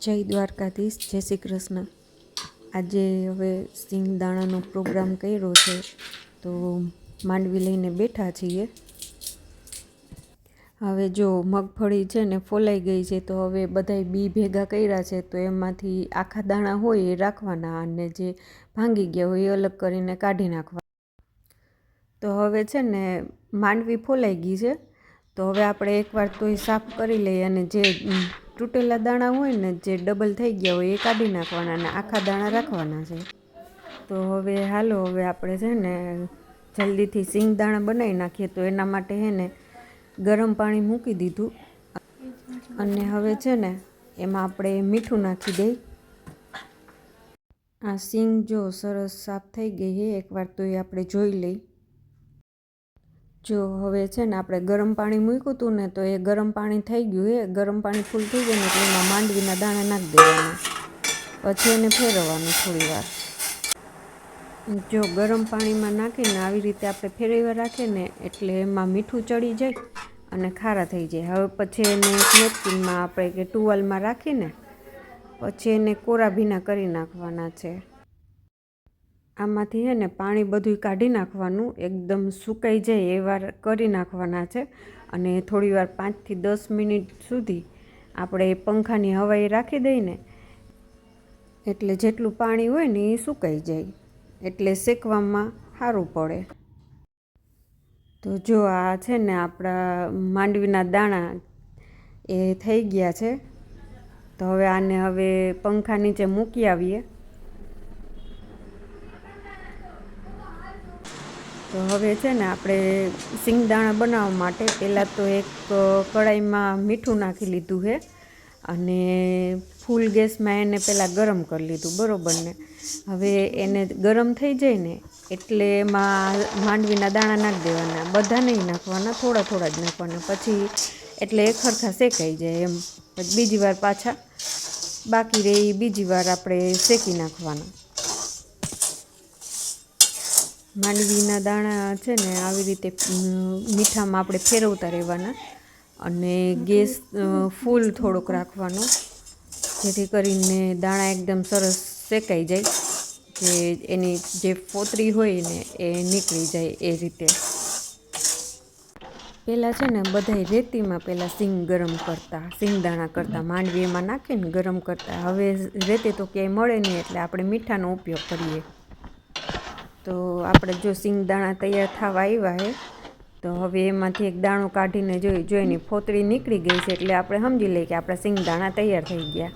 જય દ્વારકાધીશ, જય શ્રી કૃષ્ણ. આજે હવે સિંગ દાણાનો પ્રોગ્રામ કર્યો છે, તો માંડવી લઈને બેઠા છીએ. હવે જો મગફળી છે ને ફોલાઈ ગઈ છે, તો હવે બધાય બી ભેગા કર્યા છે, તો એમાંથી આખા દાણા હોય એ રાખવાના અને જે ભાંગી ગયા હોય એ અલગ કરીને કાઢી નાખવા તો હવે છે ને માંડવી ફોલાઈ ગઈ છે તો હવે આપણે એકવાર તો એ સાફ કરી લઈએ અને જે તૂટેલા દાણા હોય ને જે ડબલ થઈ ગયા હોય એ કાઢી નાખવાના અને આખા દાણા રાખવાના છે. તો હવે હાલો, હવે આપણે છે ને જલ્દીથી સિંગ દાણા બનાવી નાખીએ. તો એના માટે છે ને ગરમ પાણી મૂકી દીધું. અને હવે છે ને એમાં આપણે મીઠું નાખી દઈ. આ સિંગ જો સરસ સાફ થઈ ગઈ છે એકવાર તો એ આપણે જોઈ લઈ. જો હવે છે ને આપણે ગરમ પાણી મૂક્યું હતું ને તો એ ગરમ પાણી થઈ ગયું, એ ગરમ પાણી ફૂલ થઈ ગયું ને એટલે એમાં માંડવીના દાણા નાખી દેવાના. પછી એને ફેરવવાનું થોડી વાર. જો ગરમ પાણીમાં નાખીને આવી રીતે આપણે ફેરવ્યા રાખીએ ને એટલે એમાં મીઠું ચડી જાય અને ખારા થઈ જાય. હવે પછી એને નેપકિનમાં આપણે કે ટુવાલમાં રાખીને પછી એને કોરા ભીના કરી નાખવાના છે. આમાંથી છે ને પાણી બધું કાઢી નાખવાનું, એકદમ સુકાઈ જાય એ વાર કરી નાખવાના છે. અને થોડી વાર પાંચથી દસ મિનિટ સુધી આપણે પંખાની હવાઈ રાખી દઈને એટલે જેટલું પાણી હોય ને એ સુકાઈ જાય, એટલે શેકવામાં સારું પડે. તો જો આ છે ને આપણા માંડવીના દાણા એ થઈ ગયા છે. તો હવે આને હવે પંખા નીચે મૂકી આવીએ. તો હવે છે ને આપણે સિંગદાણા બનાવવા માટે પહેલાં તો એક કડાઈમાં મીઠું નાખી લીધું છે અને ફૂલ ગેસમાં એને પહેલાં ગરમ કરી લીધું, બરાબર ને? હવે એને ગરમ થઈ જાય ને એટલે એમાં માંડવીના દાણા નાખી દેવાના, બધા નહીં નાખવાના, થોડા થોડા જ નાખવાના, પછી એટલે એક સરખા શેકાઈ જાય એમ. બીજી વાર પાછા બાકી રહી બીજી વાર આપણે શેકી નાખવાના. માંડવીના દાણા છે ને આવી રીતે મીઠામાં આપણે ફેરવતા રહેવાના અને ગેસ ફૂલ થોડોક રાખવાનો, જેથી કરીને દાણા એકદમ સરસ શેકાઈ જાય કે એની જે ફોતરી હોય ને એ નીકળી જાય એ રીતે. પહેલાં છે ને બધાય રેતીમાં પહેલાં સિંગ ગરમ કરતા સિંગદાણા કરતા માંડવી એમાં નાખીને ગરમ કરતા. હવે રેતી તો ક્યાંય મળે નહીં એટલે આપણે મીઠાનો ઉપયોગ કરીએ. તો આપણે જો સિંગદાણા તૈયાર થવા આવ્યા છે તો હવે એમાંથી એક દાણો કાઢીને જોઈ જોઈને ફોતળી નીકળી ગઈ છે એટલે આપણે સમજી લઈએ કે આપણા સિંગદાણા તૈયાર થઈ ગયા.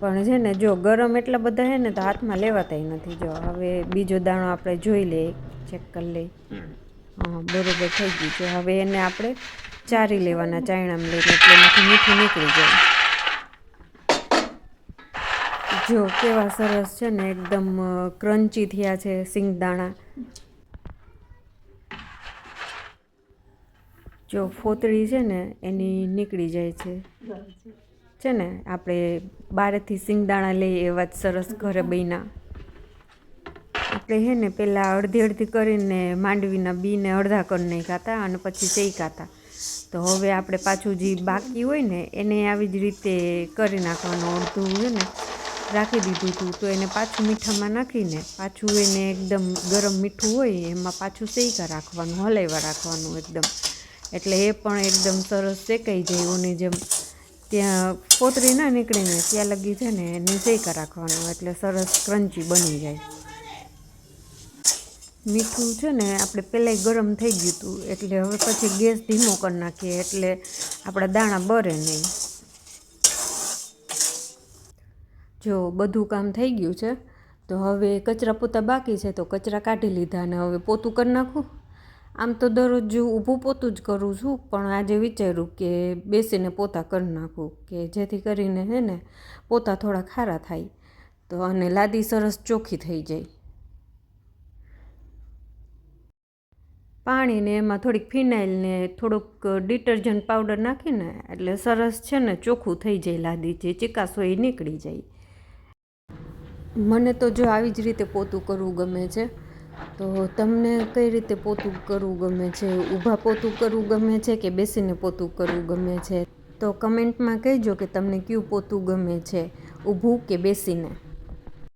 પણ છે ને જો ગરમ એટલા બધા છે ને તો હાથમાં લેવાતાય નથી. જો હવે બીજો દાણો આપણે જોઈ લઈએ ચેક કરી લઈએ. હા, બરોબર થઈ ગયું છે. હવે એને આપણે ચારી લેવાના, ચાયણામાં લઈને એટલે એમાંથી મીઠું નીકળી જાય. જો, કેવા સરસ છે ને, એકદમ ક્રન્ચી થયા છે સિંગદાણા જો, ફોતળી છે ને, એની નીકળી જાય છે. છે ને, આપણે બારેથી સિંગદાણા લઈએ એવા જ સરસ ઘરે બન્યા. આપણે છે ને પહેલાં અડધી અડધી કરીને માંડવીના બીને અડધા કરી નાખાતા અને પછી શેક્યા ખાતા. તો હવે આપણે પાછું જે બાકી હોય ને, એને આવી જ રીતે કરી નાખવાનું અડધું છે ને. રાખી દીધું હતું તો એને પાછું મીઠામાં નાખીને, પાછું એને એકદમ ગરમ મીઠું હોય એમાં પાછું શેકા રાખવાનું, હલાવ્યા રાખવાનું એકદમ. એટલે એ પણ એકદમ સરસ શેકાઈ જાય, ઓની જેમ ત્યાં પોતરી ના નીકળીને ત્યાં લગી છે ને એને શેકા રાખવાનું, એટલે સરસ ક્રન્ચી બની જાય. મીઠું છે ને આપણે પહેલાંય ગરમ થઈ ગયું હતું એટલે હવે પછી ગેસ ધીમો કરી નાખીએ, એટલે આપણા દાણા બરે નહીં. જો બધું કામ થઈ ગયું છે, તો હવે કચરા પોતા બાકી છે, તો કચરા કાઢી લીધા અને હવે પોતું કરી નાખું. આમ તો દરરોજ ઊભું પોતું જ કરું છું, પણ આજે વિચાર્યું કે બેસીને પોતા કરી નાખું, કે જેથી કરીને છે ને પોતા થોડા ખારા થાય, તો અને લાદી સરસ ચોખ્ખી થઈ જાય. પાણીને એમાં થોડીક ફિનાઇલને થોડુંક ડિટર્જન્ટ પાવડર નાખીને, એટલે સરસ છે ને ચોખ્ખું થઈ જાય લાદી, જે ચિકાસ એ નીકળી જાય. મને તો જો આવી જ રીતે પોતું કરવું ગમે છે, તો તમને કઈ રીતે પોતું કરવું ગમે છે? ઊભા પોતું કરવું ગમે છે કે બેસીને પોતું કરવું ગમે છે? તો કમેન્ટમાં કહેજો કે તમને કયું પોતું ગમે છે? ઊભું કે બેસીને?